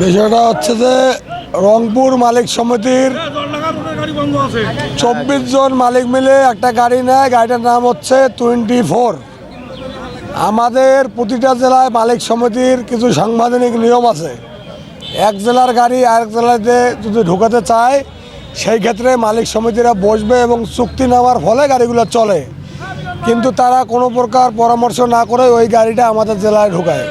বিষয়টা হচ্ছে যে রংপুর মালিক সমিতির চব্বিশ জন মালিক মিলে একটা গাড়ি নেয়, গাড়িটার নাম হচ্ছে টোয়েন্টি ফোর। আমাদের প্রতিটা জেলায় মালিক সমিতির কিছু সাংবিধানিক নিয়ম আছে। এক জেলার গাড়ি আরেক জেলাতে যদি ঢুকাতে চায়, সেই ক্ষেত্রে মালিক সমিতিরা বসবে এবং চুক্তি নেওয়ার ফলে গাড়িগুলো চলে। কিন্তু তারা কোনো প্রকার পরামর্শ না করে ওই গাড়িটা আমাদের জেলায় ঢোকায়।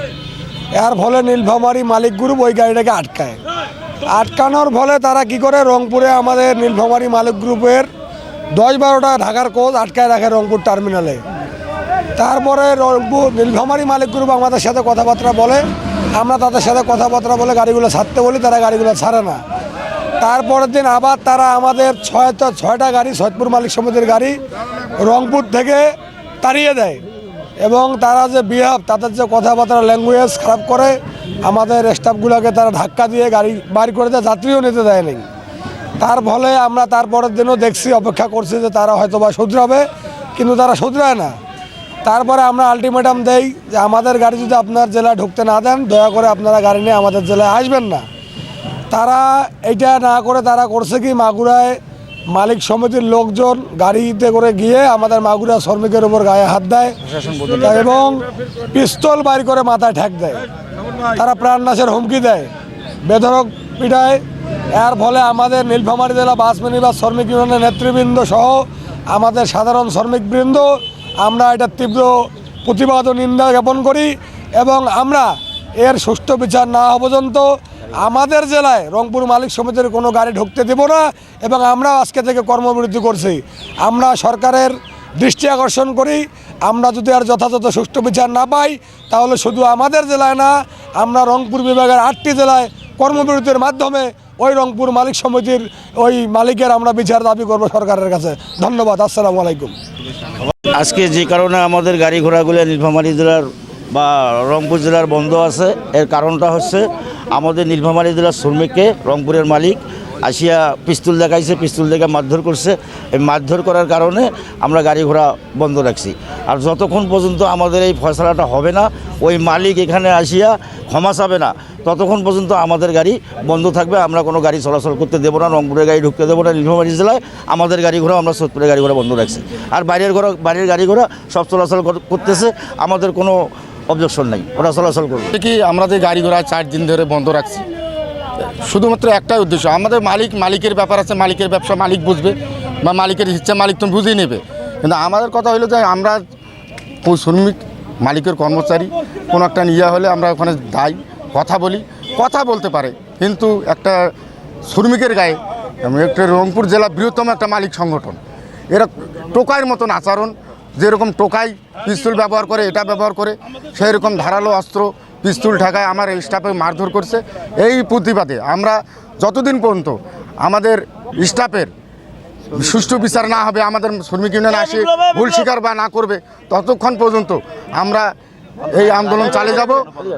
এর ফলে নীলফামারী মালিক গ্রুপ ওই গাড়িটাকে আটকায়। আটকানোর ফলে তারা কি করে? রংপুরে আমাদের নীলফামারী মালিক গ্রুপের দশ বারোটা ঢাকার কোচ আটকায় রাখে রংপুর টার্মিনালে। তারপরে রংপুর নীলফামারী মালিক গ্রুপ আমাদের সাথে কথাবার্তা বলে। আমরা তাদের সাথে কথাবার্তা বলে গাড়িগুলো ছাড়তে বলি, তারা গাড়িগুলো ছাড়ে না। তারপরের দিন আবার তারা আমাদের ছয়টা ছয়টা গাড়ি, সৈয়দপুর মালিক সমিতির গাড়ি রংপুর থেকে তাড়িয়ে দেয়। এবং তারা যে বিহাব তাদের যে কথাবার্তা ল্যাঙ্গুয়েজ খারাপ করে, আমাদের স্টাফগুলোকে তারা ধাক্কা দিয়ে গাড়ি বাড়ি করে দেয়, যাত্রীও নিতে দেয়নি তার ফলে আমরা তারপরের দিনও দেখছি, অপেক্ষা করছি যে তারা হয়তো বা শুধরাবে, কিন্তু তারা শুধরায় না। তারপরে আমরা আলটিমেটাম দেই যে আমাদের গাড়ি যদি আপনার জেলায় ঢুকতে না দেন, দয়া করে আপনারা গাড়ি নিয়ে আমাদের জেলায় আসবেন না। তারা এটা না করে তারা করছে কি, মাগুরায় মালিক সমিতির লোকজন গাড়িতে করে গিয়ে আমাদের মাগুরা শ্রমিকের উপর গায়ে হাত দেয় এবং পিস্তল বাইর করে মাথায় ঠেক দেয়। তারা প্রাণনাশের হুমকি দেয়। বেধরক পিটায়। এর ফলে আমাদের নীলফামারী জেলা বাস মিনিবাস শ্রমিক ইউনিয়নের নেতৃবৃন্দ সহ আমাদের সাধারণ শ্রমিকবৃন্দ, আমরা এটা তীব্র প্রতিবাদ ও নিন্দা জ্ঞাপন করি এবং আমরা এর সুষ্ঠু বিচার না হওয়া পর্যন্ত আমাদের জেলায় রংপুর মালিক সমিতির কোনো গাড়ি ঢুকতে দেব না এবং আমরা আজকে থেকে কর্মবিরতি করছি। আমরা সরকারের দৃষ্টি আকর্ষণ করি আমরা যদি আর যথাযথ সুষ্ঠু বিচার না পাই তাহলে শুধু আমাদের জেলায় না আমরা রংপুর বিভাগের আটটি জেলায় কর্মবিরতির মাধ্যমে ওই রংপুর মালিক সমিতির ওই মালিকের আমরা বিচার দাবি করব সরকারের কাছে। ধন্যবাদ আসসালামু আলাইকুম। আজকে যে কারণে আমাদের গাড়ি ঘোড়াগুলো নীলফামারী জেলার বা রংপুর জেলার বন্ধ আছে এর কারণটা হচ্ছে আমাদের নীলফামারী জেলার শ্রমিককে রংপুরের মালিক আসিয়া পিস্তুল দেখাইছে, পিস্তুল দেখে মারধর করছে। এই মারধর করার কারণে আমরা গাড়ি ঘোড়া বন্ধ রাখছি। আর যতক্ষণ পর্যন্ত আমাদের এই ফয়সলাটা হবে না, ওই মালিক এখানে আসিয়া ক্ষমা চাবে না, ততক্ষণ পর্যন্ত আমাদের গাড়ি বন্ধ থাকবে। আমরা কোনো গাড়ি চলাচল করতে দেবো না, রংপুরের গাড়ি ঢুকতে দেবো না, নীলফামারী জেলায় আমাদের গাড়ি ঘোড়া, আমরা সোদপুরের গাড়ি ঘোড়া বন্ধ রাখছি। আর বাইরের ঘোড়া বাইরের গাড়ি ঘোড়া সব চলাচল করতেছে। আমাদের কোনো অবজেকশন নাই, ওরা চলাচল করবে। কি আমরা যে গাড়ি ঘোড়া চার দিন ধরে বন্ধ রাখছি। শুধুমাত্র একটাই উদ্দেশ্য, আমাদের মালিক, মালিকের ব্যাপার আছে, মালিকের ব্যবসা মালিক বুঝবে, বা মালিকের ইচ্ছা মালিক তো বুঝেই নেবে। কিন্তু আমাদের কথা হলো যে আমরা শ্রমিক, মালিকের কর্মচারী, কোনো একটা নিয়ে হলে আমরা ওখানে যাই, কথা বলি, কথা বলতে পারে। কিন্তু একটা শ্রমিকের গায়ে, একটা রংপুর জেলা বৃহত্তম একটা মালিক সংগঠন, এরা টোকাইয়ের মতন আচরণ যেরকম টোকাই পিস্তল ব্যবহার করে, এটা ব্যবহার করে সেই রকম ধারালো অস্ত্র পিস্তল ঠেকায় আমার এই স্টাফে মারধর করছে। এই প্রতিবাদে আমরা যতদিন পর্যন্ত আমাদের স্টাফের সুষ্ঠু বিচার না হবে, আমাদের শ্রমিক ইউনিয়ন আসে, ভুল স্বীকার বা না করবে, ততক্ষণ পর্যন্ত আমরা এই আন্দোলন চালিয়ে যাব।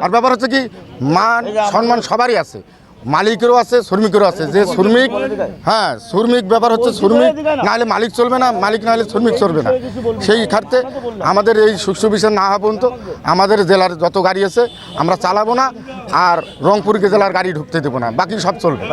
আর ব্যাপার হচ্ছে কি, মান, সম্মান সবারই আছে। মালিকেরও আছে, শ্রমিকেরও আছে। যে শ্রমিক হ্যাঁ শ্রমিক ব্যাপার হচ্ছে শ্রমিক, নাহলে মালিক চলবে না, মালিক নাহলে শ্রমিক চলবে না। সেই ক্ষেত্রে আমাদের এই সুখ সুবিধা না হওয়া পর্যন্ত আমাদের জেলার যত গাড়ি আছে, আমরা চালাবো না, আর রংপুরকে জেলার গাড়ি ঢুকতে দেবো না, বাকি সব চলবে।